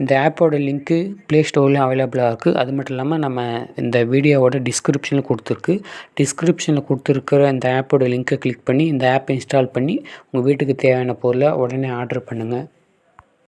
இந்த ஆப்போட link play ஸ்டோர்லேயும் அவைலபிளாக இருக்குது அது மட்டும் இல்லாமல் நம்ம இந்த வீடியோவோட டிஸ்கிரிப்ஷனில் கொடுத்துருக்கு. டிஸ்கிரிப்ஷனில் கொடுத்துருக்கிற இந்த ஆப்போட லிங்க்கை கிளிக் பண்ணி இந்த ஆப்பை இன்ஸ்டால் பண்ணி உங்கள் வீட்டுக்கு தேவையான பொருளை உடனே ஆர்டர் பண்ணுங்கள்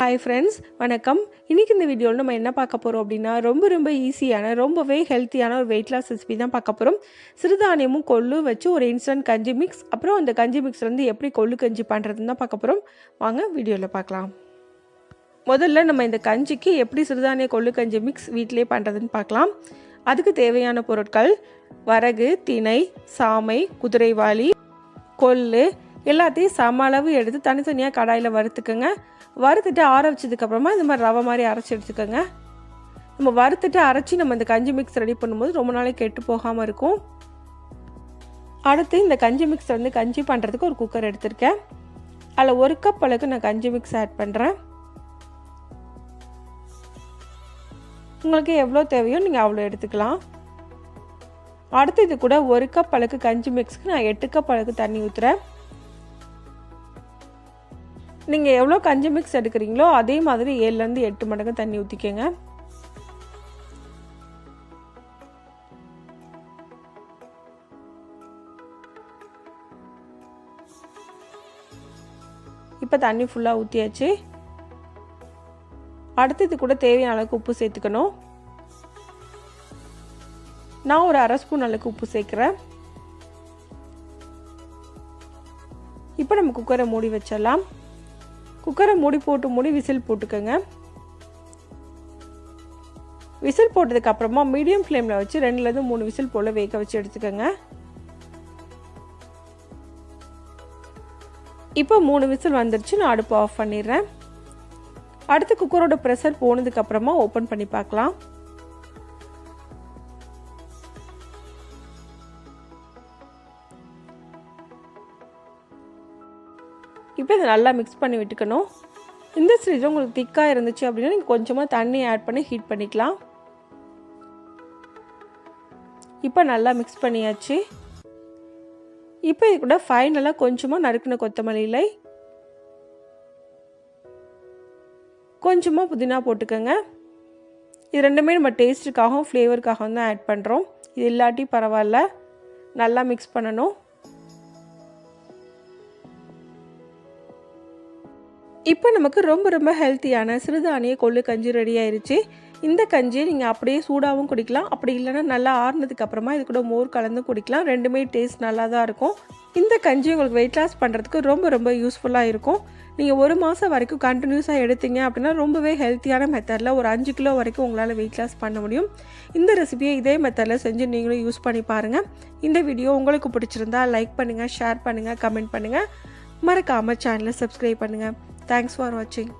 ஹாய் ஃப்ரெண்ட்ஸ் வணக்கம். இன்றைக்கி இந்த வீடியோவில் நம்ம என்ன பார்க்க போகிறோம் அப்படின்னா ரொம்ப ரொம்ப ஈஸியான ரொம்பவே ஹெல்த்தியான ஒரு வெயிட் லாஸ் ரெசிபி தான் பார்க்க போகிறோம் சிறுதானியமும் கொள்ளு வச்சு ஒரு இன்ஸ்டன்ட் கஞ்சி மிக்ஸ் அப்புறம் அந்த கஞ்சி மிக்ஸ்லேருந்து எப்படி கொள்ளு கஞ்சி பண்ணுறதுன்னு தான் பார்க்க போகிறோம் வாங்க வீடியோவில் பார்க்கலாம். முதல்ல நம்ம இந்த கஞ்சிக்கு எப்படி சிறுதானிய கொள்ளு கஞ்சி மிக்ஸ் வீட்டிலே பண்ணுறதுன்னு பார்க்கலாம். அதுக்கு தேவையான பொருட்கள் வரகு திணை சாமை குதிரைவாளி கொள்ளு எல்லாத்தையும் சம அளவு எடுத்து தனித்தனியாக கடாயில் வறுத்துக்கோங்க. வறுத்துட்டு ஆற வச்சதுக்கப்புறமா இந்த மாதிரி ரவை மாதிரி அரைச்சி எடுத்துக்கோங்க. நம்ம வறுத்துட்டு அரைச்சி நம்ம இந்த கஞ்சி மிக்ஸ் ரெடி பண்ணும்போது ரொம்ப நாளைக்கு கெட்டு போகாமல் இருக்கும். அடுத்து இந்த கஞ்சி மிக்ஸ் வந்து கஞ்சி பண்ணுறதுக்கு ஒரு குக்கர் எடுத்திருக்கேன். அதில் ஒரு கப் அளவுக்கு நான் கஞ்சி மிக்ஸ் ஆட் பண்ணுறேன் உங்களுக்கு எவ்வளோ தேவையோ நீங்கள் அவ்வளோ எடுத்துக்கலாம். அடுத்து இது கூட ஒரு கப் அளவுக்கு கஞ்சி மிக்ஸ்க்கு நான் எட்டு கப் அளவுக்கு தண்ணி ஊற்றுறேன் நீங்கள் எவ்வளோ கஞ்சி மிக்ஸ் எடுக்கிறீங்களோ அதே மாதிரி ஏழுலேருந்து எட்டு மடங்கு தண்ணி ஊற்றிக்கோங்க இப்போ தண்ணி ஃபுல்லாக ஊற்றியாச்சு அடுத்தது கூட தேவையான அளவுக்கு உப்பு சேர்த்துக்கணும். நான் ஒரு அரை ஸ்பூன் அளவுக்கு உப்பு சேர்க்குறேன். இப்போ நம்ம குக்கரை மூடி வச்சிடலாம். குக்கரை மூடி போட்டு மூடி விசில் போட்டுக்கோங்க. விசில் போட்டதுக்கு அப்புறமா மீடியம் ஃப்ளேமில் வச்சு ரெண்டுலேருந்து மூணு விசில் போல் வேக வச்சு எடுத்துக்கோங்க. இப்போ மூணு விசில் வந்துருச்சு நான் அடுப்பு ஆஃப் பண்ணிடுறேன். அடுத்து குக்கரோட ப்ரெஷர் போனதுக்கு அப்புறமா ஓப்பன் பண்ணி பார்க்கலாம். இப்போ இதை நல்லா மிக்ஸ் பண்ணி விட்டுக்கணும். இந்த ஸ்டேஜ் உங்களுக்கு திக்காக இருந்துச்சு அப்படின்னா நீங்கள் கொஞ்சமாக தண்ணி ஆட் பண்ணி ஹீட் பண்ணிக்கலாம். இப்போ நல்லா மிக்ஸ் பண்ணியாச்சு. இப்போ இது கூட ஃபைனலாக கொஞ்சமாக நறுக்கின கொத்தமல்லி இலை கொஞ்சமாக புதினா போட்டுக்கோங்க. இது ரெண்டுமே நம்ம டேஸ்ட்டுக்காகவும் ஃப்ளேவருக்காகவும் தான் ஆட் பண்ணுறோம் இது இல்லாட்டி பரவாயில்ல. நல்லா மிக்ஸ் பண்ணணும். இப்போ நமக்கு ரொம்ப ரொம்ப ஹெல்த்தியான சிறுதானிய கொள்ளு கஞ்சி ரெடி ஆயிருச்சு. இந்த கஞ்சியை நீங்கள் அப்படியே சூடாகவும் குடிக்கலாம். அப்படி இல்லைன்னா நல்லா ஆறுனதுக்கு அப்புறமா இது கூட மோர் கலந்து குடிக்கலாம். ரெண்டுமே டேஸ்ட் நல்லா தான் இருக்கும். இந்த கஞ்சி உங்களுக்கு வெயிட் லாஸ் பண்ணுறதுக்கு ரொம்ப ரொம்ப யூஸ்ஃபுல்லாக இருக்கும். நீங்கள் ஒரு மாதம் வரைக்கும் கண்டினியூஸாக எடுத்தீங்க அப்படின்னா ரொம்பவே ஹெல்த்தியான மெத்தடில் ஒரு அஞ்சு கிலோ வரைக்கும் உங்களால் வெயிட் லாஸ் பண்ண முடியும். இந்த ரெசிபியை இதே மெத்தடில் செஞ்சு நீங்களும் யூஸ் பண்ணி பாருங்கள் இந்த வீடியோ உங்களுக்கு பிடிச்சிருந்தா லைக் பண்ணுங்கள் ஷேர் பண்ணுங்கள் கமெண்ட் பண்ணுங்கள் மறக்காமல் சேனலை சப்ஸ்கிரைப் பண்ணுங்கள் தேங்க்ஸ் ஃபார் வாட்சிங்